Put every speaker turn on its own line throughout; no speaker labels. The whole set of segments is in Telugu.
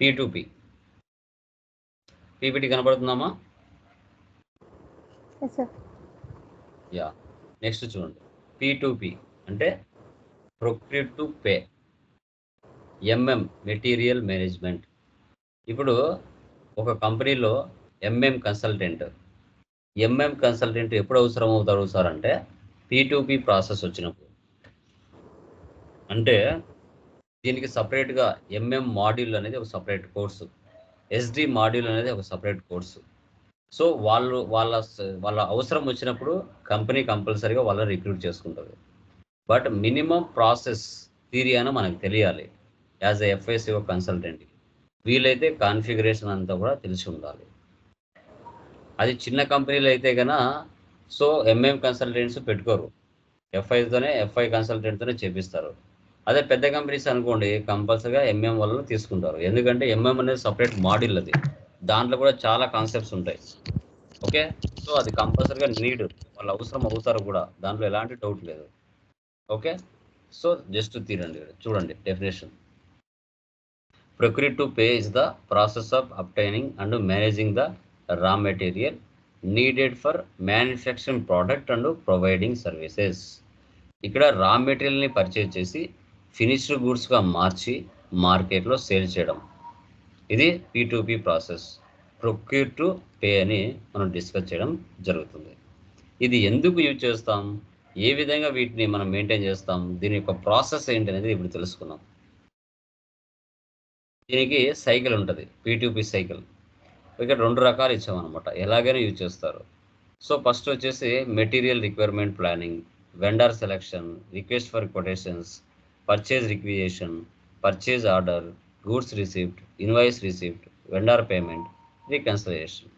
పీ టు పీ పీపీటీ కనబడుతుందమ్మా? యా. నెక్స్ట్ చూడండి. పీ టు పీ అంటే procure to pay MM material management ఇప్పుడు ఒక కంపెనీలో ఎంఎం కన్సల్టెంట్ ఎంఎం కన్సల్టెంట్ ఎప్పుడు అవసరం అవుతారు సార్ అంటే పీ టు పీ ప్రాసెస్ వచ్చినప్పుడు. అంటే దీనికి సపరేట్గా ఎంఎం మాడ్యూల్ అనేది ఒక సపరేట్ కోర్సు. ఎస్డి మాడ్యూల్ అనేది ఒక సపరేట్ కోర్సు. సో వాళ్ళు వాళ్ళ వాళ్ళ అవసరం వచ్చినప్పుడు కంపెనీ కంపల్సరీగా వాళ్ళని రిక్రూట్ చేసుకుంటుంది. బట్ మినిమం ప్రాసెస్ థీరీ అని మనకు తెలియాలి. యాజ్ ఎ ఎఫ్ఐసిఓ కన్సల్టెంట్ వీలైతే కాన్ఫిగరేషన్ అంతా కూడా తెలిసి ఉండాలి. అది చిన్న కంపెనీలు అయితే కనుక సో ఎంఎం కన్సల్టెంట్స్ పెట్టుకోరు. ఎఫ్ఐతోనే ఎఫ్ఐ కన్సల్టెంట్తోనే చేపిస్తారు. అదే పెద్ద కంపెనీస్ అనుకోండి కంపల్సరీగా ఎంఎం వల్ల తీసుకుంటారు. ఎందుకంటే ఎంఎం అనేది సపరేట్ మాడ్యూల్ అది. దాంట్లో కూడా చాలా కాన్సెప్ట్స్ ఉంటాయి. ఓకే సో అది కంపల్సరీగా నీడ్ వాళ్ళు అవసరం అవుతారు కూడా. దాంట్లో ఎలాంటి డౌట్ లేదు. ఓకే సో జస్ట్ తీరండి. చూడండి డెఫినేషన్ ప్రక్రియ to pay is the process of obtaining and managing the raw material needed for manufacturing product and providing services ఇక్కడ రా మెటీరియల్ని పర్చేజ్ చేసి ఫినిష్డ్ గూడ్స్గా మార్చి మార్కెట్లో సేల్ చేయడం. ఇది P P process. Procure to pay అని మనం డిస్కస్ చేయడం జరుగుతుంది. ఇది ఎందుకు యూజ్ చేస్తాం? ఏ విధంగా వీటిని మనం మెయింటైన్ చేస్తాం? దీని యొక్క ప్రాసెస్ ఏంటి అనేది ఇప్పుడు తెలుసుకుందాం. దీనికి సైకిల్ ఉంటుంది పీ సైకిల్. ఇక్కడ రెండు రకాలు ఇచ్చామన్నమాట. ఎలాగైనా యూజ్ చేస్తారు. సో ఫస్ట్ వచ్చేసి material requirement planning vendor selection request for quotations purchase requisition purchase order goods receipt invoice receipt vendor payment reconciliation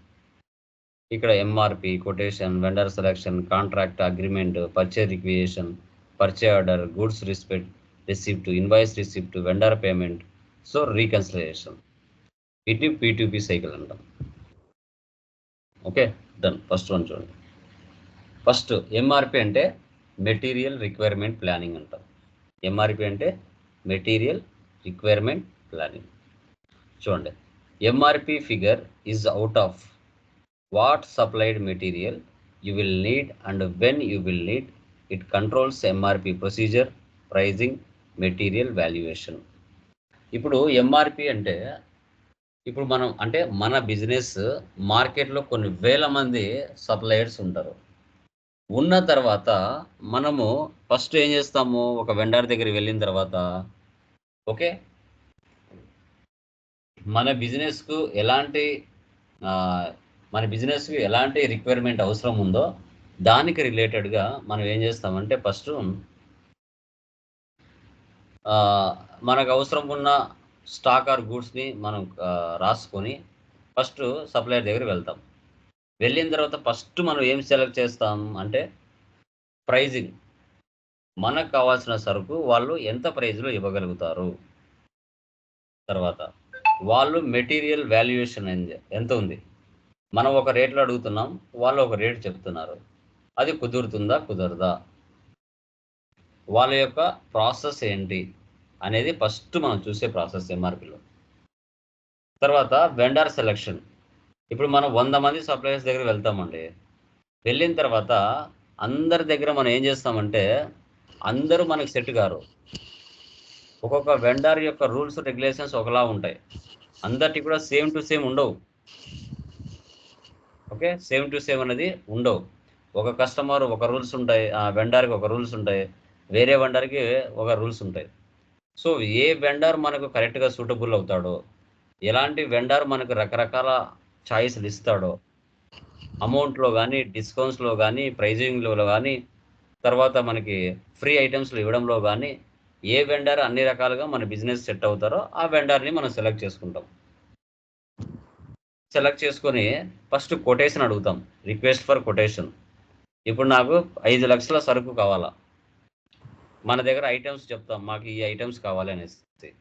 ఇక్కడ MRP quotation vendor selection contract agreement purchase requisition purchase order goods respect receipt invoice receipt vendor payment so reconciliation ఇటు పీటీపీ సైకిల్ అంటాం. ఓకే డన్ ఫస్ట్ వన్ చూడండి. ఫస్ట్ ఎంఆర్పి అంటే మెటీరియల్ రిక్వైర్మెంట్ ప్లానింగ్ అంటాం. ఎంఆర్పి అంటే మెటీరియల్ రిక్వైర్మెంట్ ప్లానింగ్ చూడండి MRP figure is out of what supplied material you will need and when you will need it controls MRP procedure pricing material valuation ఇప్పుడు ఎంఆర్పి అంటే ఇప్పుడు మనం అంటే మన బిజినెస్ మార్కెట్లో కొన్ని వేల మంది సప్లయర్స్ ఉంటారు. ఉన్న తర్వాత మనము ఫస్ట్ ఏం చేస్తాము? ఒక వెండర్ దగ్గరికి వెళ్ళిన తర్వాత ఓకే? మన బిజినెస్కు ఎలాంటి మన బిజినెస్కి ఎలాంటి రిక్వైర్మెంట్ అవసరం ఉందో దానికి రిలేటెడ్గా మనం ఏం చేస్తామంటే ఫస్ట్ మనకు అవసరం ఉన్న స్టాక్ ఆర్ గూడ్స్ని మనం రాసుకొని ఫస్ట్ సప్లయర్ దగ్గర వెళ్తాం. వెళ్ళిన తర్వాత ఫస్ట్ మనం ఏం సెలెక్ట్ చేస్తాం అంటే ప్రైజింగ్ మనకు కావాల్సిన సరుకు వాళ్ళు ఎంత ప్రైజ్లో ఇవ్వగలుగుతారు? తర్వాత వాళ్ళు మెటీరియల్ వాల్యుయేషన్ ఎంత ఉంది? మనం ఒక రేట్లో అడుగుతున్నాం వాళ్ళు ఒక రేట్ చెప్తున్నారు. అది కుదురుతుందా? కుదరదా? వాళ్ళ యొక్క ప్రాసెస్ ఏంటి? అనేది ఫస్ట్ మనం చూసే ప్రాసెస్ ఎంఆర్పిలో తర్వాత వెండర్ సెలెక్షన్ ఇప్పుడు మనం వంద మంది సప్లయర్స్ దగ్గర వెళ్తామండి. వెళ్ళిన తర్వాత అందరి దగ్గర మనం ఏం చేస్తామంటే అందరూ మనకు సెట్ కారు. ఒక్కొక్క వెండర్ యొక్క రూల్స్ రెగ్యులేషన్స్ ఒకలా ఉంటాయి. అందరికి కూడా సేమ్ టు సేమ్ ఉండవు. ఓకే? సేమ్ టు సేమ్ అనేది ఉండవు. ఒక కస్టమర్ ఒక రూల్స్ ఉంటాయి ఆ వెండర్కి ఒక రూల్స్ ఉంటాయి వేరే వెండర్కి ఒక రూల్స్ ఉంటాయి. సో ఏ వెండర్ మనకు కరెక్ట్గా సూటబుల్ అవుతాడో ఎలాంటి వెండర్ మనకు రకరకాల ఛాయిస్లు ఇస్తాడో. అమౌంట్లో కానీ డిస్కౌంట్స్లో కానీ ప్రైజింగ్లో కానీ తర్వాత మనకి ఫ్రీ ఐటమ్స్లు ఇవ్వడంలో కానీ ఏ వెండర్ అన్ని రకాలుగా మన బిజినెస్ సెట్ అవుతారో ఆ వెండర్ని మనం సెలెక్ట్ చేసుకుంటాం. సెలెక్ట్ చేసుకొని ఫస్ట్ కొటేషన్ అడుగుతాం. Request for quotation. ఇప్పుడు నాకు ఐదు లక్షల సరుకు కావాలా? మన దగ్గర ఐటమ్స్ చెప్తాం. మాకు ఈ ఐటమ్స్ కావాలి అనేసి.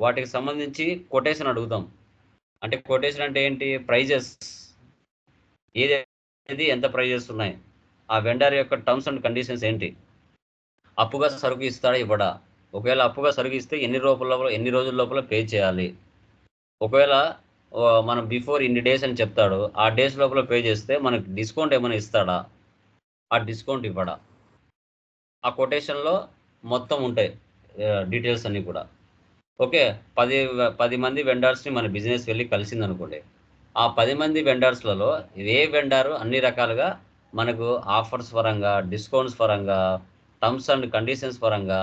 వాటికి సంబంధించి కొటేషన్ అడుగుతాం. అంటే కొటేషన్ అంటే ఏంటి? ప్రైజెస్. ఏది ఎంత ప్రైజెస్ ఉన్నాయి? ఆ వెండర్ యొక్క టర్మ్స్ అండ్ కండిషన్స్ ఏంటి? అప్పుగా సరుకు ఇస్తాడా ఇవ్వడా? ఒకవేళ అప్పుగా సరుకు ఇస్తే ఎన్ని రోజుల లోపల ఎన్ని రోజుల లోపల పే చేయాలి? ఒకవేళ మనం బిఫోర్ ఇన్ని డేస్ అని చెప్తాడు ఆ డేస్ లోపల పే చేస్తే మనకి డిస్కౌంట్ ఏమైనా ఇస్తాడా? ఆ డిస్కౌంట్ ఇవ్వడా? ఆ కొటేషన్లో మొత్తం ఉంటాయి డీటెయిల్స్ అన్నీ కూడా. ఓకే పది పది మంది వెండర్స్ని మన బిజినెస్ వెళ్ళి కలిసింది అనుకోండి ఆ పది మంది వెండర్స్లలో ఏ వెండర్ అన్ని రకాలుగా మనకు ఆఫర్స్ పరంగా డిస్కౌంట్స్ పరంగా టర్మ్స్ అండ్ కండిషన్స్ పరంగా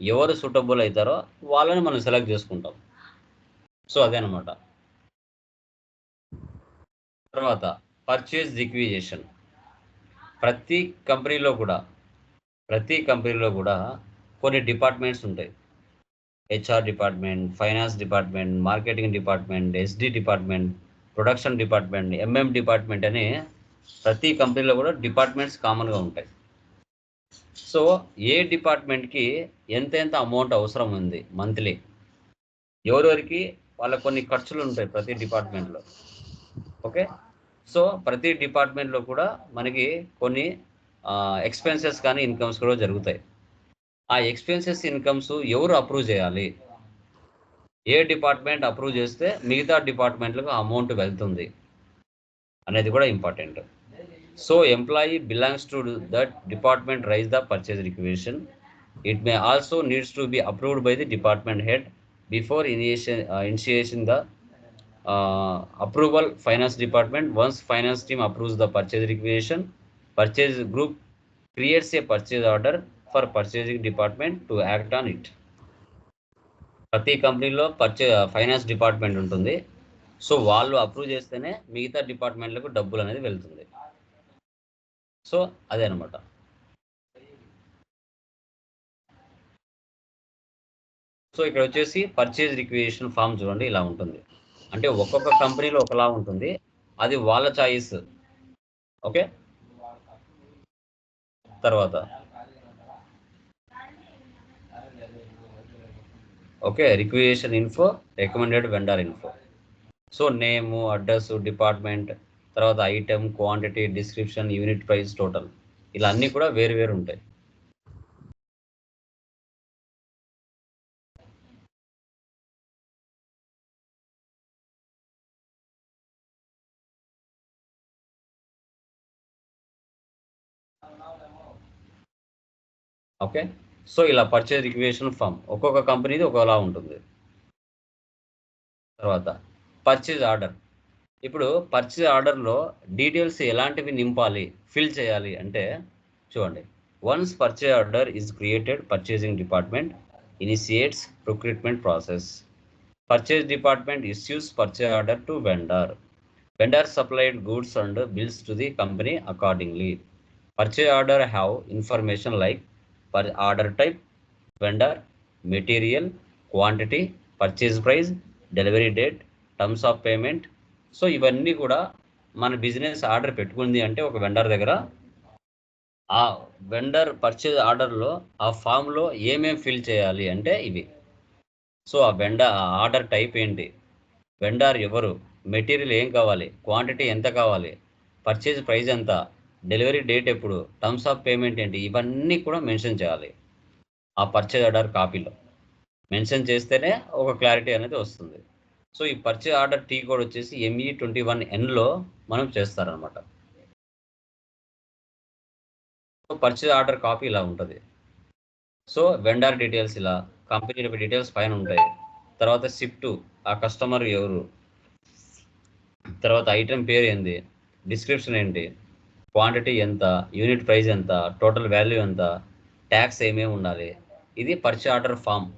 ఎవరు సూటబుల్ అవుతారో వాళ్ళని మనం సెలెక్ట్ చేసుకుంటాం. సో అదేనమాట తర్వాత పర్చేజ్ రిక్విజేషన్ ప్రతి కంపెనీలో కూడా ప్రతి కంపెనీలో కూడా కొన్ని డిపార్ట్మెంట్స్ ఉంటాయి. HR department finance department marketing department SD department production department MM department అని ప్రతి కంపెనీలో కూడా డిపార్ట్మెంట్స్ కామన్గా ఉంటాయి. సో ఏ డిపార్ట్మెంట్కి ఎంతెంత అమౌంట్ అవసరం ఉంది మంత్లీ ఎవరెవరికి? వాళ్ళ కొన్ని ఖర్చులు ఉంటాయి ప్రతి డిపార్ట్మెంట్లో ఓకే సో ప్రతి డిపార్ట్మెంట్లో కూడా మనకి కొన్ని ఎక్స్పెన్సెస్ కానీ ఇన్కమ్స్ కూడా జరుగుతాయి. ఆ ఎక్స్పెన్సెస్ ఇన్కమ్స్ ఎవరు అప్రూవ్ చేయాలి? ఏ డిపార్ట్మెంట్ అప్రూవ్ చేస్తే మిగతా డిపార్ట్మెంట్లకు అమౌంట్ వెళ్తుంది అనేది కూడా important. So employee belongs to that department raise the purchase requisition. It may also needs to be approved by the department head before initiation initiation the approval finance department. Once finance team approves the purchase requisition purchase group creates a purchase order for purchasing department to act on it ప్రతి కంపెనీలో పర్చే ఫైనాన్స్ డిపార్ట్మెంట్ ఉంటుంది. సో వాళ్ళు అప్రూవ్ చేస్తేనే మిగతా డిపార్ట్మెంట్లకు డబ్బులు అనేది వెళ్తుంది. సో అదే అనమాట సో ఇక్కడ వచ్చేసి పర్చేజ్ రిక్వేషన్ ఫామ్ చూడండి ఇలా ఉంటుంది. అంటే ఒక్కొక్క కంపెనీలో ఒకలా ఉంటుంది. అది వాళ్ళ చాయిస్ ఓకే? తర్వాత. Okay requisition info recommended vendor info so name address department తర్వాత item quantity description unit price total ఇలా అన్నీ కూడా వేరు వేరు ఉంటాయి. ఓకే సో ఇలా పర్చేజ్ రిక్వేషన్ ఫామ్ ఒక్కొక్క కంపెనీది ఒకలా ఉంటుంది. తర్వాత పర్చేజ్ ఆర్డర్ ఇప్పుడు పర్చేజ్ ఆర్డర్లో డీటెయిల్స్ ఎలాంటివి నింపాలి ఫిల్ చేయాలి అంటే చూడండి. Once purchase order is created purchasing department initiates recruitment process purchase department issues purchase order to vendor vendor supplied goods and bills to the company accordingly purchase order have information like per order type vendor material quantity purchase price delivery date terms of payment. So ఇవన్నీ కూడా మన బిజినెస్ ఆర్డర్ పెట్టుకుంది అంటే ఒక వెండర్ దగ్గర. ఆ వెండర్ పర్చేజ్ ఆర్డర్లో ఆ ఫామ్లో ఏమేమి ఫిల్ చేయాలి అంటే ఇవి. సో ఆ వెండర్ ఆర్డర్ టైప్ ఏంటి? వెండర్ ఎవరు? మెటీరియల్ ఏం కావాలి? క్వాంటిటీ ఎంత కావాలి? పర్చేజ్ ప్రైస్ ఎంత? డెలివరీ డేట్ ఎప్పుడు? టర్మ్స్ ఆఫ్ పేమెంట్ ఏంటి? ఇవన్నీ కూడా మెన్షన్ చేయాలి. ఆ పర్చేజ్ ఆర్డర్ కాపీలో. మెన్షన్ చేస్తేనే ఒక క్లారిటీ అనేది వస్తుంది. సో ఈ పర్చేజ్ ఆర్డర్ టీ కోడ్ వచ్చేసి ఎంఈ ట్వంటీ వన్ ఎన్లో మనం చేస్తారనమాట పర్చేజ్ ఆర్డర్ కాపీ ఇలా ఉంటుంది. సో వెండర్ డీటెయిల్స్ ఇలా కంపెనీ డీటెయిల్స్ పైన ఉంటాయి. తర్వాత షిఫ్ట్ ఆ కస్టమర్ ఎవరు? తర్వాత ఐటెం పేరు ఏంది? డిస్క్రిప్షన్ ఏంటి? క్వాంటిటీ ఎంత యూనిట్ ప్రైస్ ఎంత టోటల్ వాల్యూ ఎంత ట్యాక్స్ ఏమేమి ఉండాలి ఇది పర్చేజ్ ఆర్డర్ ఫామ్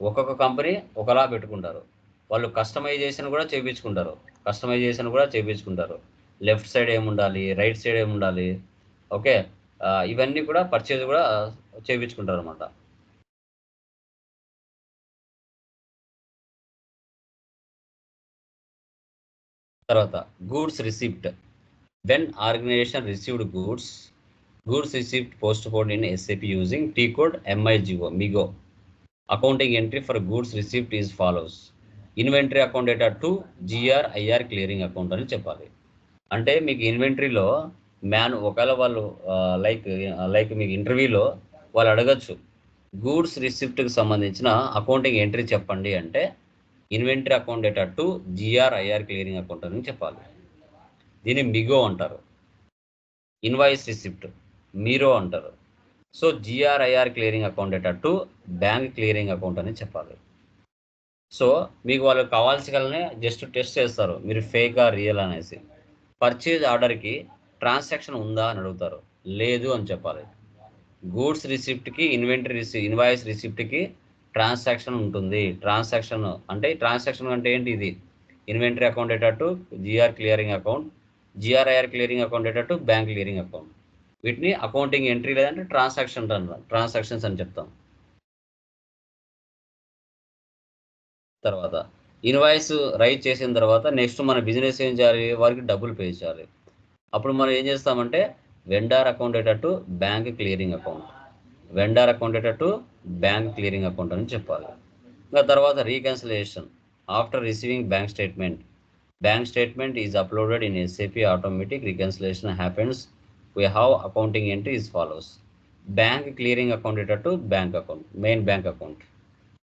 ఒక్కొక్క కంపెనీ ఒకలా పెట్టుకుంటారు. వాళ్ళు కస్టమైజేషన్ కూడా చేయించుకుంటారు కస్టమైజేషన్ కూడా చేయించుకుంటారు లెఫ్ట్ సైడ్ ఏముండాలి రైట్ సైడ్ ఏముండాలి ఓకే ఇవన్నీ కూడా పర్చేజ్ కూడా చేయించుకుంటారు అనమాట తర్వాత goods receipt when organization received goods goods received post in in using using code MIGO, MIGO. MIGO accounting entry for goods is follows. Follows inventory account data to GR IR clearing account అని చెప్పాలి అంటే మీకు ఇన్వెంటరీలో మ్యాన్ ఒకవేళ వాళ్ళు లైక్ లైక్ మీకు ఇంటర్వ్యూలో వాళ్ళు అడగచ్చు గూడ్స్ రిసిప్ట్కి సంబంధించిన అకౌంటింగ్ ఎంట్రీ చెప్పండి అంటే inventory account data to GR IR clearing account అని చెప్పాలి దీన్ని మిగో అంటారు. ఇన్వాయిస్ రిసిప్ట్ మీరో అంటారు. So GR IR clearing account data bank clearing account అని చెప్పాలి. సో మీకు వాళ్ళు కావాల్సిగలనే జస్ట్ టెస్ట్ చేస్తారు. మీరు ఫేకా రియల్ అనేసి. పర్చేజ్ ఆర్డర్కి ట్రాన్సాక్షన్ ఉందా అని అడుగుతారు. లేదు అని చెప్పాలి. గూడ్స్ రిసిప్ట్కి ఇన్వెంటరీ రిసి ఇన్వాయిస్ రిసిప్ట్కి ట్రాన్సాక్షన్ ఉంటుంది. ట్రాన్సాక్షన్ అంటే ట్రాన్సాక్షన్ అంటే ఏంటి ఇది? Inventory account data GR clearing account GR IR clearing account అయ్యేటట్టు బ్యాంక్ క్లియరింగ్ అకౌంట్ వీటిని అకౌంటింగ్ ఎంట్రీ లేదంటే ట్రాన్సాక్షన్ ట్రాన్సాక్షన్స్ అని చెప్తాం. తర్వాత ఇన్వాయిస్ రైట్ చేసిన తర్వాత నెక్స్ట్ మన బిజినెస్ ఏం చేయాలి? వారికి డబ్బులు పే చేయాలి. అప్పుడు మనం ఏం చేస్తామంటే వెండార్ అకౌంట్ అయ్యేటట్టు bank clearing account vendor account అయ్యేటట్టు బ్యాంక్ క్లియరింగ్ అకౌంట్ అని చెప్పాలి. ఇంకా తర్వాత reconciliation after receiving bank statement bank statement is uploaded in SAP automatic reconciliation happens we have accounting entry is follows bank clearing account ఇటట్టు bank account main bank account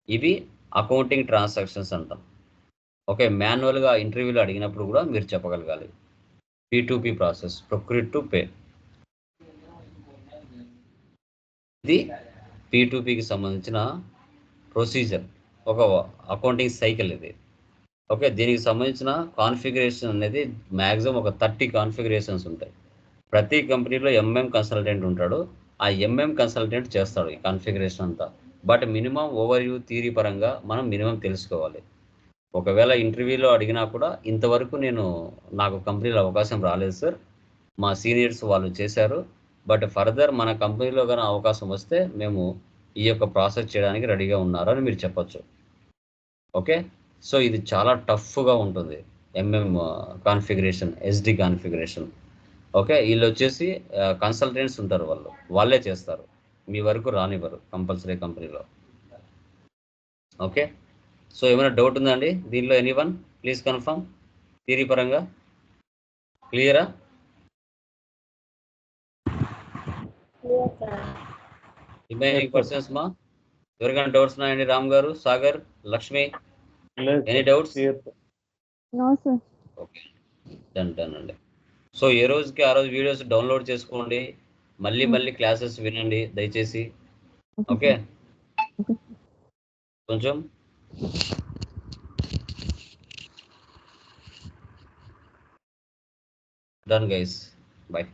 ఇవి అకౌంటింగ్ ట్రాన్సాక్షన్స్ అంటాం ఓకే మాన్యువల్గా ఇంటర్వ్యూలో అడిగినప్పుడు కూడా మీరు చెప్పగలగాలి P to P process procure to pay ఇది పీ టు పీకి సంబంధించిన ప్రొసీజర్ ఒక అకౌంటింగ్ సైకిల్ ఇది. ఓకే దీనికి సంబంధించిన కాన్ఫిగరేషన్ అనేది మ్యాక్సిమం ఒక థర్టీ కాన్ఫిగరేషన్స్ ఉంటాయి. ప్రతి కంపెనీలో ఎంఎం కన్సల్టెంట్ ఉంటాడు. ఆ ఎంఎం కన్సల్టెంట్ చేస్తాడు ఈ కాన్ఫిగరేషన్ అంతా. But minimum overview theory పరంగా మనం మినిమం తెలుసుకోవాలి. ఒకవేళ ఇంటర్వ్యూలో అడిగినా కూడా ఇంతవరకు నేను నాకు కంపెనీలో అవకాశం రాలేదు సార్. మా సీనియర్స్ వాళ్ళు చేశారు. బట్ ఫర్దర్ మన కంపెనీలో కానీ అవకాశం వస్తే మేము ఈ యొక్క ప్రాసెస్ చేయడానికి రెడీగా ఉన్నారని మీరు చెప్పచ్చు. ఓకే? సో ఇది చాలా టఫ్గా ఉంటుంది MM configuration SD configuration okay వీళ్ళు వచ్చేసి కన్సల్టెంట్స్ ఉంటారు వాళ్ళు. వాళ్ళే చేస్తారు. మీ వరకు రానివ్వరు కంపల్సరీ కంపెనీలో ఓకే సో ఏమైనా డౌట్ ఉందా అండి? దీనిలో any one please confirm theory పరంగా క్లియరా రిమైనింగ్ పర్సన్స్ మా ఎవరికైనా డౌట్స్ ఉన్నాయండి? Ram garu Sagar Lakshmi? Any doubts okay done done అండి. సో ఏ రోజుకి ఆ రోజు వీడియోస్ డౌన్లోడ్ చేసుకోండి. మళ్ళీ మళ్ళీ క్లాసెస్ వినండి దయచేసి. ఓకే కొంచెం. Done guys bye